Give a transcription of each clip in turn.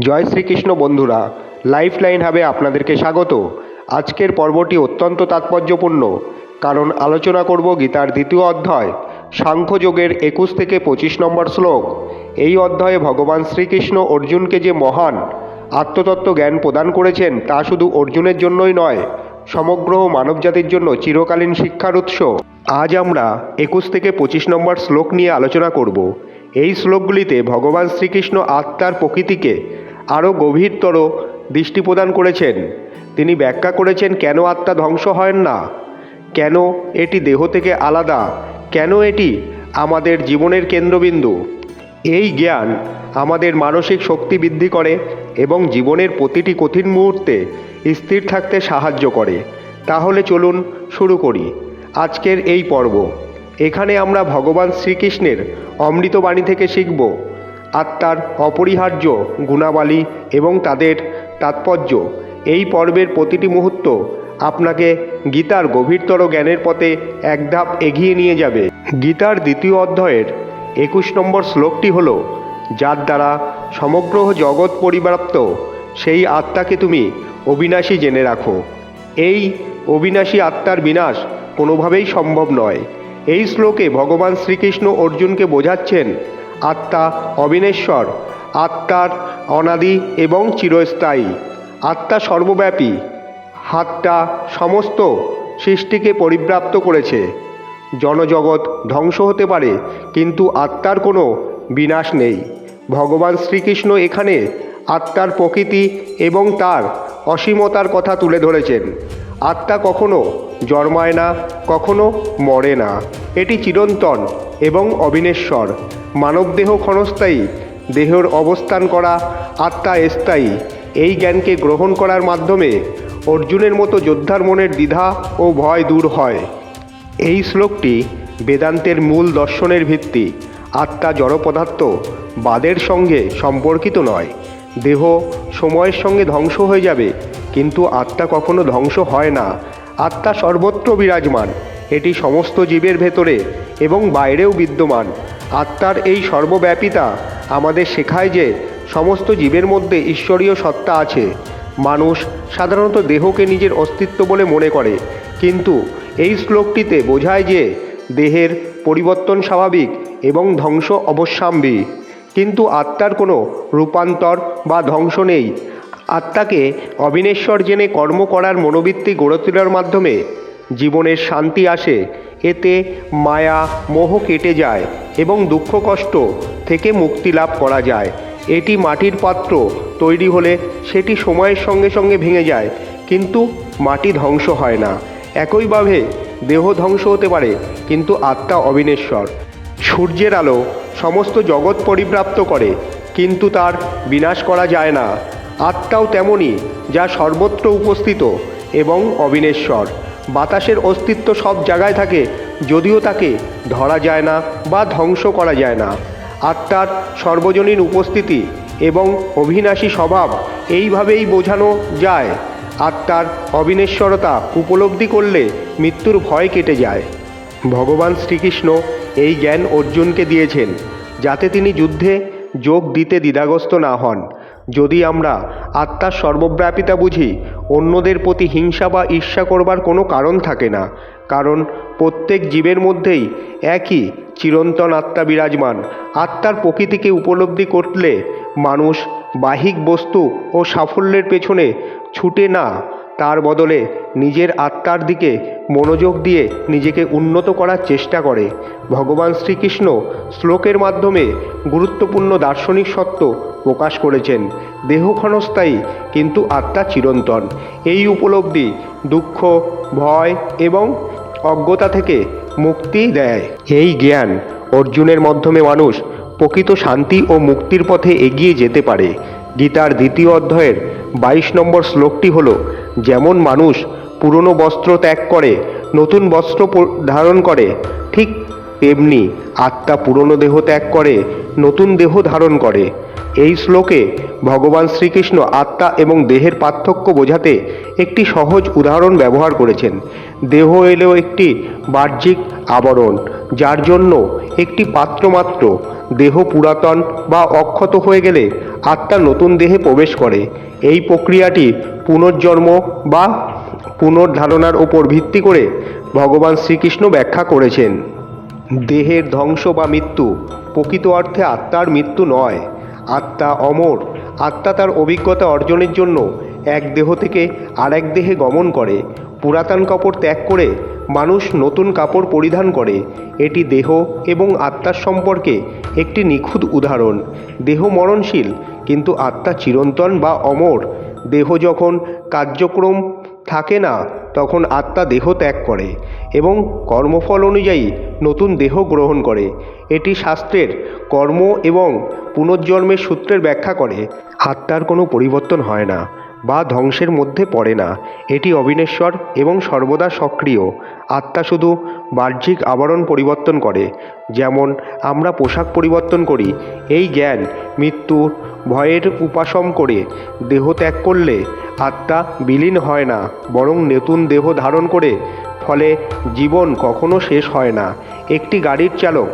জয় শ্রীকৃষ্ণ বন্ধুরা life line হাবে আপনাদেরকে স্বাগত। আজকের পর্বটি অত্যন্ত তাৎপর্যপূর্ণ, কারণ আলোচনা করব গীতার দ্বিতীয় অধ্যায়, সাংখ্যযোগের একুশ থেকে পঁচিশ নম্বর শ্লোক। এই অধ্যায়ে ভগবান শ্রীকৃষ্ণ অর্জুনকে যে মহান আত্মতত্ত্ব জ্ঞান প্রদান করেছেন, তা শুধু অর্জুনের জন্যই নয়, সমগ্র মানবজাতির জন্য চিরকালীন শিক্ষার উৎস। আজ আমরা একুশ থেকে পঁচিশ নম্বর শ্লোক নিয়ে আলোচনা করব। এই শ্লোকগুলিতে ভগবান শ্রীকৃষ্ণ আত্মার প্রকৃতিকে আরও গভীরতর দৃষ্টি প্রদান করেছেন। তিনি ব্যাখ্যা করেছেন, কেন আত্মা ধ্বংস হয় না? কেন এটি দেহ থেকে আলাদা? কেন এটি আমাদের জীবনের কেন্দ্রবিন্দু? এই জ্ঞান আমাদের মানসিক শক্তি বৃদ্ধি করে এবং জীবনের প্রতিটি কঠিন মুহূর্তে স্থির থাকতে সাহায্য করে। তাহলে চলুন শুরু করি। আজকের এই পর্ব। এখানে আমরা ভগবান শ্রীকৃষ্ণের অমৃতবাণী থেকে শিখব আত্মার অপরিহার্য গুণাবলী এবং তাদের তাৎপর্য। এই পর্বের প্রতিটি মুহূর্ত আপনাকে গীতার গভীরতর জ্ঞানের পথে এক ধাপ এগিয়ে নিয়ে যাবে। গীতার দ্বিতীয় অধ্যায়ের একুশ নম্বর শ্লোকটি হল, যার দ্বারা সমগ্র জগৎ পরিব্যাপ্ত সেই আত্মাকে তুমি অবিনাশী জেনে রাখো। এই অবিনাশী আত্মার বিনাশ কোনোভাবেই সম্ভব নয়। এই শ্লোকে ভগবান শ্রীকৃষ্ণ অর্জুনকে বোঝাচ্ছেন, আত্মা অবিনেশ্বর, আত্মার অনাদি এবং চিরস্থায়ী, আত্মা সর্বব্যাপী, হাতটা সমস্ত সৃষ্টিকে পরিব্রাপ্ত করেছে। জনজগৎ ধ্বংস হতে পারে, কিন্তু আত্মার কোনো বিনাশ নেই। ভগবান শ্রীকৃষ্ণ এখানে আত্মার প্রকৃতি এবং তার অসীমতার কথা তুলে ধরেছেন। আত্মা কখনো জন্মায় না, কখনো মরে না। এটি চিরন্তন এবং অবিনেশ্বর। মানবদেহ ক্ষণস্থায়ী, দেহের অবস্থান করা আত্মা স্থায়ী। এই জ্ঞানকে গ্রহণ করার মাধ্যমে অর্জুনের মতো যোদ্ধার মনের দ্বিধা ও ভয় দূর হয়। এই শ্লোকটি বেদান্তের মূল দর্শনের ভিত্তি। আত্মা জড় পদার্থ বাদের সঙ্গে সম্পর্কিত নয়। দেহ সময়ের সঙ্গে ধ্বংস হয়ে যাবে কিন্তু আত্মা কখনো ধ্বংস হয় না। আত্মা সর্বত্র বিরাজমান। এটি সমস্ত জীবের ভেতরে এবং বাইরেও বিদ্যমান। আত্মার এই সর্বব্যাপিতা আমাদের শেখায় যে সমস্ত জীবের মধ্যে ঈশ্বরীয় সত্তা আছে। মানুষ সাধারণত দেহকে নিজের অস্তিত্ব বলে মনে করে। কিন্তু এই শ্লোকটিতে বোঝায় যে দেহের পরিবর্তন স্বাভাবিক এবং ধ্বংস অবশ্যম্বী কিন্তু আত্মার কোনো রূপান্তর বা ধ্বংস নেই। আত্মাকে অবিনেশ্বর জেনে কর্ম করার মনোবৃত্তি গড়ে তোলার মাধ্যমে জীবনের শান্তি আসে, এতে মায়া, মোহ কেটে যায় এবং দুঃখ কষ্ট থেকে মুক্তি লাভ করা যায়। এটি মাটির পাত্র, তৈরি হলে সেটি সময়ের সঙ্গে সঙ্গে ভেঙে যায়, কিন্তু মাটি ধ্বংস হয় না। একইভাবে দেহ ধ্বংস হতে পারে, কিন্তু আত্মা অবিনেশ্বর। সূর্যের আলো সমস্ত জগৎ পরিব্যাপ্ত করে, কিন্তু তার বিনাশ করা যায় না। আত্মাও তেমনই যা সর্বত্র উপস্থিত এবং অবিনেশ্বর। বাতাসের অস্তিত্ব সব জায়গায় থাকে, যদিও তাকে ধরা যায় না বা ধ্বংস করা যায় না। আত্মার সর্বজনীন উপস্থিতি এবং অভিনাশী স্বভাব এইভাবেই বোঝানো যায়। আত্মার অবিনেশ্বরতা উপলব্ধি করলে মৃত্যুর ভয় কেটে যায়। ভগবান শ্রীকৃষ্ণ এই জ্ঞান অর্জুনকে দিয়েছেন, যাতে তিনি যুদ্ধে যোগ দিতে দ্বিধাগ্রস্ত না হন। যদি আমরা আত্মার সর্বব্যাপিতা বুঝি, অন্যদের প্রতি হিংসা বা ঈর্ষা করবার কোনো কারণ থাকে না, কারণ প্রত্যেক জীবের মধ্যেই একই চিরন্তন আত্মা বিরাজমান। আত্মার প্রকৃতিকে উপলব্ধি করলে মানুষ বাহিক বস্তু ও সাফল্যের পেছনে ছুটে না তার বদলে নিজের আত্মার দিকে মনোযোগ দিয়ে নিজেকে উন্নত করার চেষ্টা করে। ভগবান শ্রীকৃষ্ণ শ্লোকের মাধ্যমে গুরুত্বপূর্ণ দার্শনিক সত্য প্রকাশ করেছেন। দেহ ক্ষণস্থায়ী, কিন্তু আত্মা চিরন্তন। এই উপলব্ধি দুঃখ, ভয় এবং অজ্ঞতা থেকে মুক্তি দেয়। এই জ্ঞান অর্জুনের মাধ্যমে মানুষ প্রকৃত শান্তি ও মুক্তির পথে এগিয়ে যেতে পারে। গীতার দ্বিতীয় অধ্যায়ের বাইশ নম্বর শ্লোকটি হল যেমন মানুষ পুরনো বস্ত্র ত্যাগ করে, নতুন বস্ত্র ধারণ করে, ঠিক তেমনি আত্মা পুরনো দেহ ত্যাগ করে, নতুন দেহ ধারণ করে। এই শ্লোকে ভগবান শ্রীকৃষ্ণ আত্মা এবং দেহের পার্থক্য বোঝাতে একটি সহজ উদাহরণ ব্যবহার করেছেন। দেহ এলো একটি বাহ্যিক আবরণ, যার জন্য একটি পাত্র মাত্র। দেহ পুরাতন বা অক্ষত হয়ে গেলে আত্মা নতুন দেহে প্রবেশ করে। এই প্রক্রিয়াটি পুনর্জন্ম বা পুনর্ধারণার ওপর ভিত্তি করে ভগবান শ্রীকৃষ্ণ ব্যাখ্যা করেছেন। দেহের ধ্বংস বা মৃত্যু প্রকৃত অর্থে আত্মার মৃত্যু নয়। আত্মা অমর। আত্মা তার অভিজ্ঞতা অর্জনের জন্য এক দেহ থেকে আরেক দেহে গমন করে, পুরাতন কাপড় ত্যাগ করে, মানুষ নতুন কাপড় পরিধান করে। এটি দেহ এবং আত্মার সম্পর্কে একটি নিখুঁত উদাহরণ। দেহ মরণশীল, কিন্তু আত্মা চিরন্তন বা অমর। দেহ যখন কার্যক্রম থাকে না, তখন আত্মা দেহ ত্যাগ করে এবং কর্মফল অনুযায়ী নতুন দেহ গ্রহণ করে। এটি শাস্ত্রের কর্ম এবং পুনর্জন্মের সূত্রের ব্যাখ্যা করে। আত্মার কোনো পরিবর্তন হয় না। বা ধ্বংসের মধ্যে পড়ে না। এটি অবিনেশ্বর এবং সর্বদা সক্রিয়। আত্মা শুধু বাহ্যিক আবরণ পরিবর্তন করে। যেমন আমরা পোশাক পরিবর্তন করি, এই জ্ঞান মৃত্যুর ভয়ের উপাসম করে দেহ ত্যাগ করলে আত্মা বিলীন হয় না, বরং নতুন দেহ ধারণ করে, ফলে জীবন কখনো শেষ হয় না। একটি গাড়ির চালক,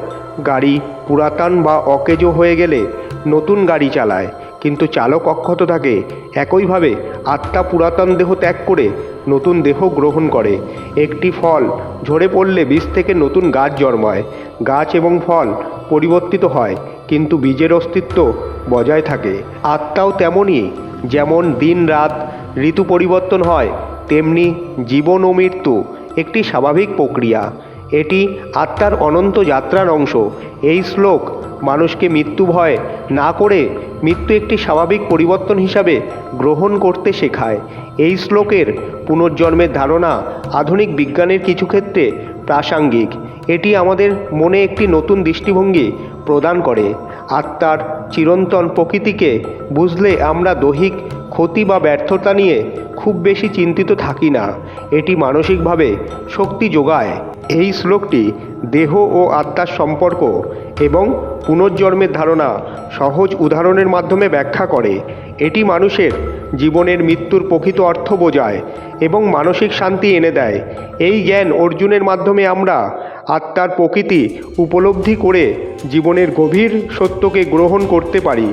গাড়ি পুরাতন বা অকেজো হয়ে গেলে নতুন গাড়ি চালায়। কিন্তু চালক অক্ষত থাকে। একইভাবে আত্মা পুরাতন দেহ ত্যাগ করে নতুন দেহ গ্রহণ করে। একটি ফল ঝরে পড়লে বীজ থেকে নতুন গাছ জন্মায়। গাছ এবং ফল পরিবর্তিত হয়, কিন্তু বীজের অস্তিত্ব বজায় থাকে। আত্মাও তেমনই যেমন দিন রাত ঋতু পরিবর্তন হয়, তেমনি জীবন ও মৃত্যু একটি স্বাভাবিক প্রক্রিয়া। এটি আত্মার অনন্ত যাত্রার অংশ। এই শ্লোক, মানুষকে মৃত্যু ভয় না করে মৃত্যু একটি স্বাভাবিক পরিবর্তন হিসাবে গ্রহণ করতে শেখায়। এই শ্লোকের পুনর্জন্মের ধারণা আধুনিক বিজ্ঞানের কিছু ক্ষেত্রে প্রাসঙ্গিক। এটি আমাদের মনে একটি নতুন দৃষ্টিভঙ্গি প্রদান করে। আত্মার চিরন্তন প্রকৃতিকে বুঝলে আমরা দৈহিক ক্ষতি বা ব্যর্থতা নিয়ে খুব বেশি চিন্তিত থাকি না। এটি মানসিকভাবে শক্তি যোগায়। এই শ্লোকটি দেহ ও আত্মার সম্পর্ক এবং পুনর্জন্মের ধারণা সহজ উদাহরণের মাধ্যমে ব্যাখ্যা করে। এটি মানুষের জীবনের মৃত্যুর প্রকৃত অর্থ বোঝায় এবং মানসিক শান্তি এনে দেয়। এই জ্ঞান অর্জুনের মাধ্যমে আমরা আত্মার প্রকৃতি উপলব্ধি করে জীবনের গভীর সত্যকে গ্রহণ করতে পারি।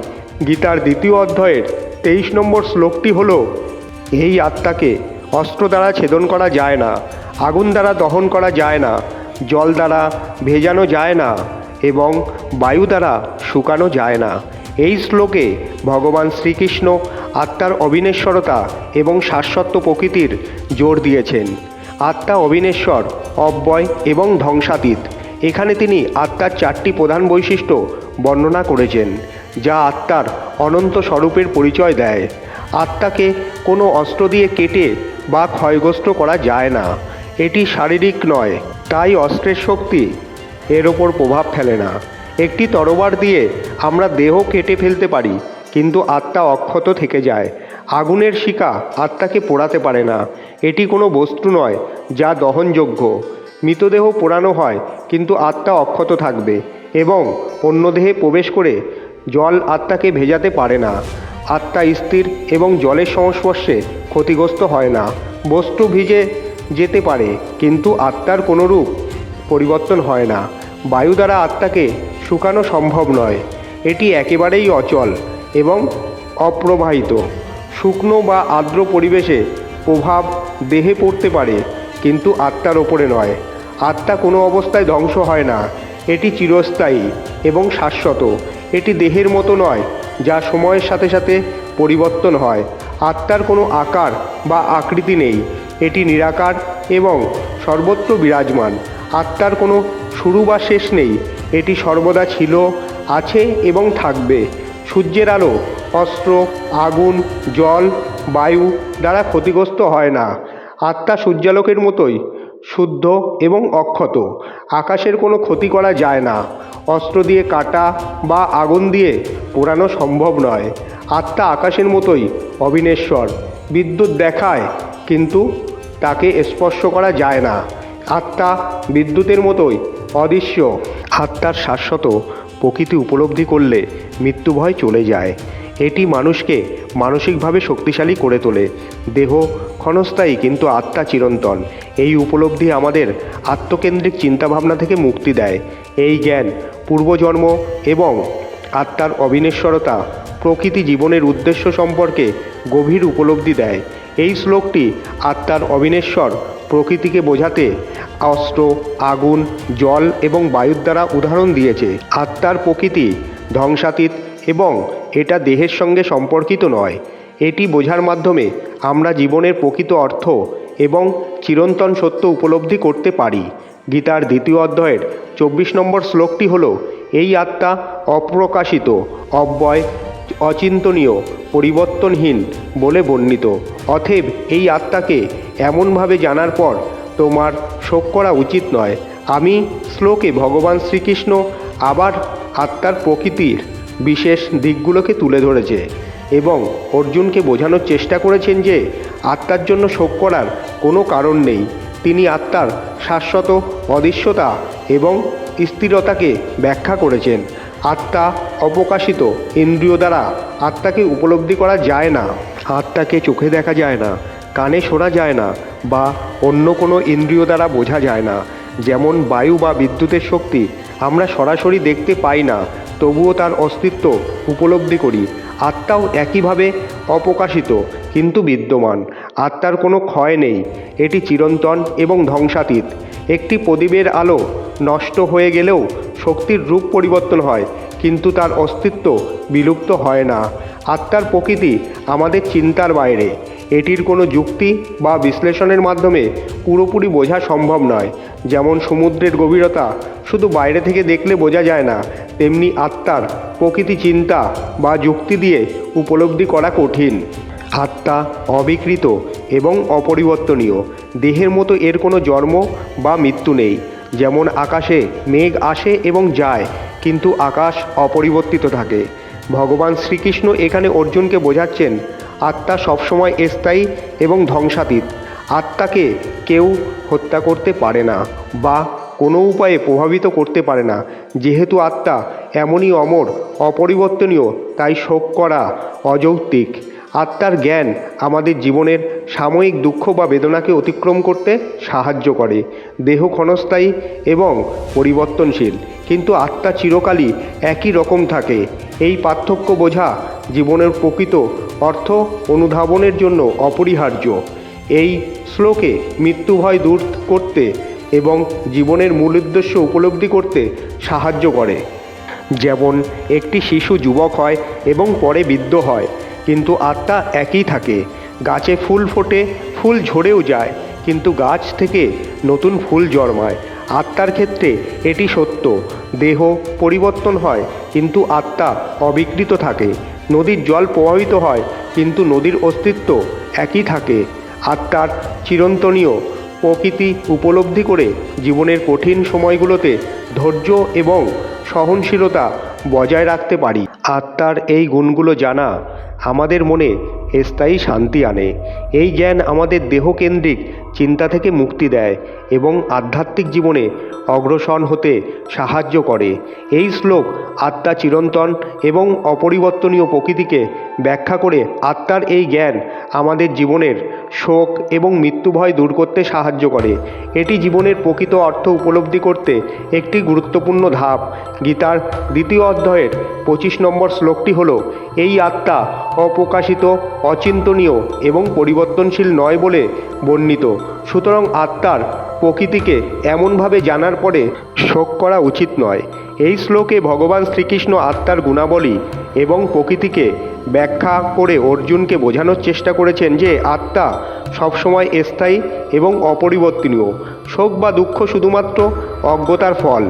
গীতার দ্বিতীয় অধ্যায়ের তেইশ নম্বর শ্লোকটি হল, এই আত্মাকে অস্ত্র দ্বারা ছেদন করা যায় না, আগুন দ্বারা দহন করা যায় না, জল দ্বারা ভেজানো যায় না এবং বায়ু দ্বারা শুকানো যায় না। এই শ্লোকে ভগবান শ্রীকৃষ্ণ আত্মার অবিনেশ্বরতা এবং শাশ্বত প্রকৃতির জোর দিয়েছেন। আত্মা অবিনেশ্বর, অব্যয় এবং ধ্বংসাতীত। এখানে তিনি আত্মার চারটি প্রধান বৈশিষ্ট্য বর্ণনা করেছেন। যা আত্মার অনন্ত স্বরূপের পরিচয় দেয়। আত্মাকে কোনো অস্ত্র দিয়ে কেটে বা ক্ষয়গ্রস্ত করা যায় না। এটি শারীরিক নয়, তাই অস্ত্রের শক্তি এর ওপর প্রভাব ফেলে না। একটি তরবার দিয়ে আমরা দেহ কেটে ফেলতে পারি, কিন্তু আত্মা অক্ষত থেকে যায়। আগুনের শিকা আত্মাকে পোড়াতে পারে না। এটি কোনো বস্তু নয় যা দহনযোগ্য। মৃতদেহ পোড়ানো হয়, কিন্তু আত্মা অক্ষত থাকবে এবং অন্য দেহে প্রবেশ করে জল আত্মাকে ভেজাতে পারে না। আত্মা স্থির এবং জলের সংস্পর্শে ক্ষতিগ্রস্ত হয় না। বস্তু ভিজে যেতে পারে, কিন্তু আত্মার কোনো রূপ পরিবর্তন হয় না। বায়ু দ্বারা আত্মাকে শুকানো সম্ভব নয়। এটি একেবারেই অচল এবং অপ্রবাহিত। শুকনো বা আর্দ্র পরিবেশে প্রভাব দেহে পড়তে পারে, কিন্তু আত্মার ওপরে নয়। আত্মা কোনো অবস্থায় ধ্বংস হয় না। এটি চিরস্থায়ী এবং শাশ্বত। এটি দেহের মতো নয়, যা সময়ের সাথে সাথে পরিবর্তন হয়। আত্মার কোনো আকার বা আকৃতি নেই। এটি নিরাকার এবং সর্বত্র বিরাজমান। আত্মার কোনো শুরু বা শেষ নেই। এটি সর্বদা ছিল, আছে এবং থাকবে। সূর্যের আলো, অস্ত্র, আগুন, জল, বায়ু দ্বারা ক্ষতিগ্রস্ত হয় না। আত্মা সূর্যালোকের মতোই। শুদ্ধ এবং অক্ষত। আকাশের কোনো ক্ষতি করা যায় না। অস্ত্র দিয়ে কাটা বা আগুন দিয়ে পোড়ানো সম্ভব নয়। আত্মা আকাশের মতোই অবিনেশ্বর। বিদ্যুৎ দেখায়, কিন্তু তাকে স্পর্শ করা যায় না। আত্মা বিদ্যুতের মতোই অদৃশ্য। আত্মার শাশ্বত প্রকৃতি উপলব্ধি করলে মৃত্যু ভয় চলে যায়। এটি মানুষকে মানসিকভাবে শক্তিশালী করে তোলে। দেহ ক্ষণস্থায়ী কিন্তু আত্মা চিরন্তন। এই উপলব্ধি আমাদের আত্মকেন্দ্রিক চিন্তাভাবনা থেকে মুক্তি দেয়। এই জ্ঞান, পূর্বজন্ম এবং আত্মার অবিনেশ্বরতা প্রকৃতি জীবনের উদ্দেশ্য সম্পর্কে গভীর উপলব্ধি দেয়। এই শ্লোকটি আত্মার অবিনেশ্বর প্রকৃতিকে বোঝাতে অস্ত্র, আগুন, জল এবং বায়ুর দ্বারা উদাহরণ দিয়েছে। আত্মার প্রকৃতি ধ্বংসাতীত এবং এটা দেহের সঙ্গে সম্পর্কিত নয়। এটি বোঝার মাধ্যমে আমরা জীবনের প্রকৃত অর্থ এবং চিরন্তন সত্য উপলব্ধি করতে পারি। গীতার দ্বিতীয় অধ্যায়ের চব্বিশ নম্বর শ্লোকটি হল, এই আত্মা অপ্রকাশিত, অব্যয়, অচিন্তনীয়, পরিবর্তনহীন বলে বর্ণিত। অথেব এই আত্মাকে এমনভাবে জানার পর তোমার শোক করা উচিত নয়। আমি শ্লোকে ভগবান শ্রীকৃষ্ণ আবার আত্মার প্রকৃতির বিশেষ দিকগুলোকে তুলে ধরেছে এবং অর্জুনকে বোঝানোর চেষ্টা করেছেন যে আত্মার জন্য শোক করার কোনো কারণ নেই। তিনি আত্মার শাশ্বত অদৃশ্যতা এবং স্থিরতাকে ব্যাখ্যা করেছেন। আত্মা অপ্রকাশিত ইন্দ্রিয় দ্বারা আত্মাকে উপলব্ধি করা যায় না। আত্মাকে চোখে দেখা যায় না। কানে শোনা যায় না বা অন্য কোনো ইন্দ্রিয় দ্বারা বোঝা যায় না। যেমন বায়ু বা বিদ্যুতের শক্তি, আমরা সরাসরি দেখতে পাই না, তবুও তার অস্তিত্ব উপলব্ধি করি। আত্মাও একইভাবে অপ্রকাশিত, কিন্তু বিদ্যমান। আত্মার কোনো ক্ষয় নেই, এটি চিরন্তন এবং ধ্বংসাতীত। একটি প্রদীপের আলো নষ্ট হয়ে গেলেও শক্তির রূপ পরিবর্তন হয়, কিন্তু তার অস্তিত্ব বিলুপ্ত হয় না। আত্মার প্রকৃতি আমাদের চিন্তার বাইরে। এটির কোনো যুক্তি বা বিশ্লেষণের মাধ্যমে পুরোপুরি বোঝা সম্ভব নয়। যেমন সমুদ্রের গভীরতা শুধু বাইরে থেকে দেখলে বোঝা যায় না, তেমনি আত্মার প্রকৃতি চিন্তা বা যুক্তি দিয়ে উপলব্ধি করা কঠিন। আত্মা অবিকৃত এবং অপরিবর্তনীয়। দেহের মতো এর কোনো জন্ম বা মৃত্যু নেই। যেমন আকাশে মেঘ আসে এবং যায়, কিন্তু আকাশ অপরিবর্তিত থাকে। ভগবান শ্রীকৃষ্ণ এখানে অর্জুনকে বোঝাচ্ছেন আত্মা সবসময় স্থায়ী এবং ধ্বংসাতীত। আত্মাকে কেউ হত্যা করতে পারে না বা কোনো উপায়ে প্রভাবিত করতে পারে না। যেহেতু আত্মা এমনই অমর, অপরিবর্তনীয়, তাই শোক করা অযৌক্তিক। আত্মার জ্ঞান আমাদের জীবনের সাময়িক দুঃখ বা বেদনাকে অতিক্রম করতে সাহায্য করে। দেহ ক্ষণস্থায়ী এবং পরিবর্তনশীল। কিন্তু আত্মা চিরকালই একই রকম থাকে। এই পার্থক্য বোঝা জীবনের প্রকৃত অর্থ অনুধাবনের জন্য অপরিহার্য। এই শ্লোকে মৃত্যুভয় দূর করতে এবং জীবনের মূল উদ্দেশ্য উপলব্ধি করতে সাহায্য করে। যেমন, একটি শিশু যুবক হয় এবং পরে বৃদ্ধ হয়, কিন্তু আত্মা একই থাকে। গাছে ফুল ফোটে, ফুল ঝরেও যায়, কিন্তু গাছ থেকে নতুন ফুল জন্মায়। আত্মার ক্ষেত্রে এটি সত্য। দেহ পরিবর্তন হয়, কিন্তু আত্মা অবিকৃত থাকে। নদীর জল প্রবাহিত হয়, কিন্তু নদীর অস্তিত্ব একই থাকে। আত্মার চিরন্তনীয় প্রকৃতি উপলব্ধি করে জীবনের কঠিন সময়গুলোতে ধৈর্য এবং সহনশীলতা বজায় রাখতে পারি। আত্মার এই গুণগুলো জানা আমাদের মনে স্থায়ী শান্তি আনে। এই জ্ঞান আমাদের দেহকেন্দ্রিক চিন্তা থেকে মুক্তি দেয় এবং আধ্যাত্মিক জীবনে অগ্রসর হতে সাহায্য করে। এই শ্লোক আত্মা চিরন্তন এবং অপরিবর্তনীয় প্রকৃতিকে ব্যাখ্যা করে আত্মার এই জ্ঞান আমাদের জীবনের শোক এবং মৃত্যু ভয় দূর করতে সাহায্য করে। এটি জীবনের প্রকৃত অর্থ উপলব্ধি করতে একটি গুরুত্বপূর্ণ ধাপ। গীতার দ্বিতীয় অধ্যায়ের পঁচিশ নম্বর শ্লোকটি হল, এই আত্মা অপ্রকাশিত অচিন্তনীয় এবং পরিবর্তনশীল নয় বলে বর্ণিত। সুতরাং আত্মার প্রকৃতিকে এমনভাবে জানার পরে শোক করা উচিত নয়। এই শ্লোকে ভগবান শ্রীকৃষ্ণ আত্মার গুণাবলী এবং প্রকৃতিকে ব্যাখ্যা করে অর্জুনকে বোঝানোর চেষ্টা করেছেন যে আত্মা সবসময় স্থায়ী এবং অপরিবর্তনীয়। শোক বা দুঃখ শুধুমাত্র অজ্ঞতার ফল।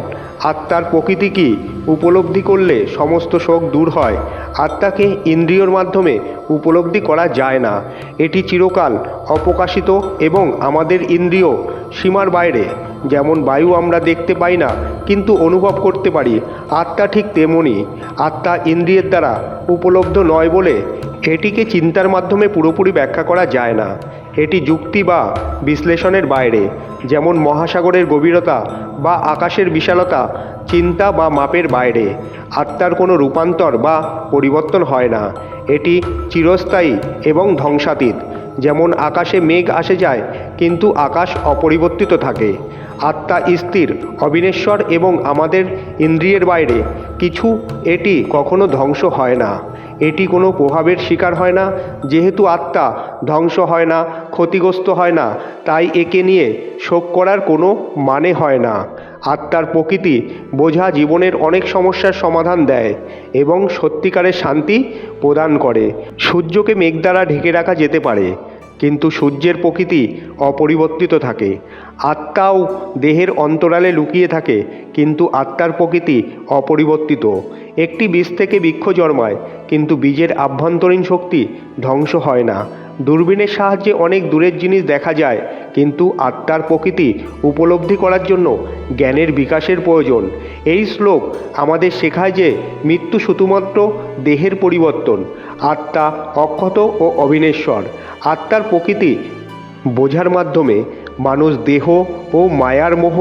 আত্মার প্রকৃতি কি উপলব্ধি করলে সমস্ত শোক দূর হয়? আত্মাকে ইন্দ্রিয়র মাধ্যমে উপলব্ধি করা যায় না। এটি চিরকাল অপ্রকাশিত এবং আমাদের ইন্দ্রিয় সীমার বাইরে। যেমন বায়ু আমরা দেখতে পাই না, কিন্তু অনুভব করতে পারি। আত্মা ঠিক তেমনই আত্মা ইন্দ্রিয়ের দ্বারা উপলব্ধ নয় বলে এটিকে চিন্তার মাধ্যমে পুরোপুরি ব্যাখ্যা করা যায় না। এটি যুক্তি বা বিশ্লেষণের বাইরে, যেমন মহাসাগরের গভীরতা বা আকাশের বিশালতা, চিন্তা বা মাপের বাইরে। আত্মার কোনো রূপান্তর বা পরিবর্তন হয় না। এটি চিরস্থায়ী এবং ধ্বংসাতীত। যেমন আকাশে মেঘ আসে যায়, কিন্তু আকাশ অপরিবর্তিত থাকে। আত্মা স্থির, অবিনেশ্বর এবং আমাদের ইন্দ্রিয়ের বাইরে। কিছু এটি কখনো ধ্বংস হয় না। এটি কোনো প্রভাবের শিকার হয় না। যেহেতু আত্মা ধ্বংস হয় না, ক্ষতিগ্রস্ত হয় না, তাই একে নিয়ে শোক করার কোনো মানে হয় না। আত্মার প্রকৃতি বোঝা জীবনের অনেক সমস্যার সমাধান দেয় এবং সত্যিকারের শান্তি প্রদান করে। সূর্যকে মেঘ দ্বারা ঢেকে রাখা যেতে পারে, কিন্তু সূর্যের প্রকৃতি অপরিবর্তিত থাকে। আত্মাও দেহের অন্তরালে লুকিয়ে থাকে, কিন্তু আত্মার প্রকৃতি অপরিবর্তিত। একটি বীজ থেকে বৃক্ষ জন্মায়, কিন্তু বীজের আভ্যন্তরীণ শক্তি ধ্বংস হয় না। দূরবীনের সাহায্যে অনেক দূরের জিনিস দেখা যায় কিন্তু আত্মার প্রকৃতি উপলব্ধি করার জন্য জ্ঞানের বিকাশের প্রয়োজন। এই শ্লোক আমাদের শেখায় যে মৃত্যু শুধুমাত্র দেহের পরিবর্তন, আত্মা অক্ষত ও অবিনেশ্বর। আত্মার প্রকৃতি বোঝার মাধ্যমে মানুষ দেহ ও মায়ার মোহ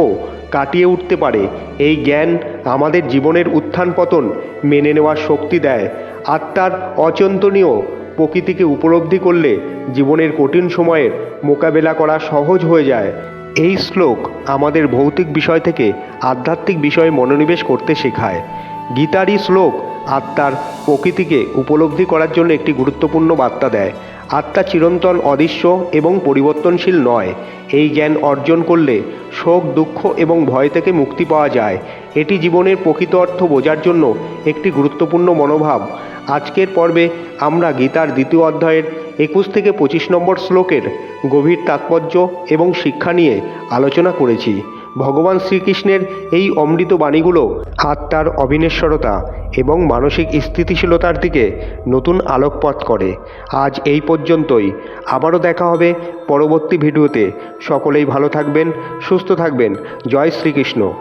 কাটিয়ে উঠতে পারে। এই জ্ঞান আমাদের জীবনের উত্থান পতন মেনে নেওয়ার শক্তি দেয়। আত্মার অচিন্তনীয় প্রকৃতিকে উপলব্ধি করলে জীবনের কঠিন সময়ের মোকাবেলা করা সহজ হয়ে যায়। এই শ্লোক আমাদের ভৌতিক বিষয় থেকে আধ্যাত্মিক বিষয়ে মনোনিবেশ করতে শেখায়। গীতারই শ্লোক আত্মার প্রকৃতিকে উপলব্ধি করার জন্য একটি গুরুত্বপূর্ণ বার্তা দেয়। আত্মা চিরন্তন অদৃশ্য এবং পরিবর্তনশীল নয়। এই জ্ঞান অর্জন করলে শোক, দুঃখ এবং ভয় থেকে মুক্তি পাওয়া যায়। এটি জীবনের প্রকৃত অর্থ বোঝার জন্য একটি গুরুত্বপূর্ণ মনোভাব। আজকের পর্বে আমরা গীতার দ্বিতীয় অধ্যায়ের একুশ থেকে পঁচিশ নম্বর শ্লোকের গভীর তাৎপর্য এবং শিক্ষা নিয়ে আলোচনা করেছি। ভগবান শ্রীকৃষ্ণের এই অমৃত বাণীগুলো আত্মার অবিনেশ্বরতা এবং মানসিক স্থিতিশীলতার দিকে নতুন আলোকপাত করে। আজ এই পর্যন্তই। আবারও দেখা হবে পরবর্তী ভিডিওতে। সকলেই ভালো থাকবেন, সুস্থ থাকবেন। জয় শ্রীকৃষ্ণ।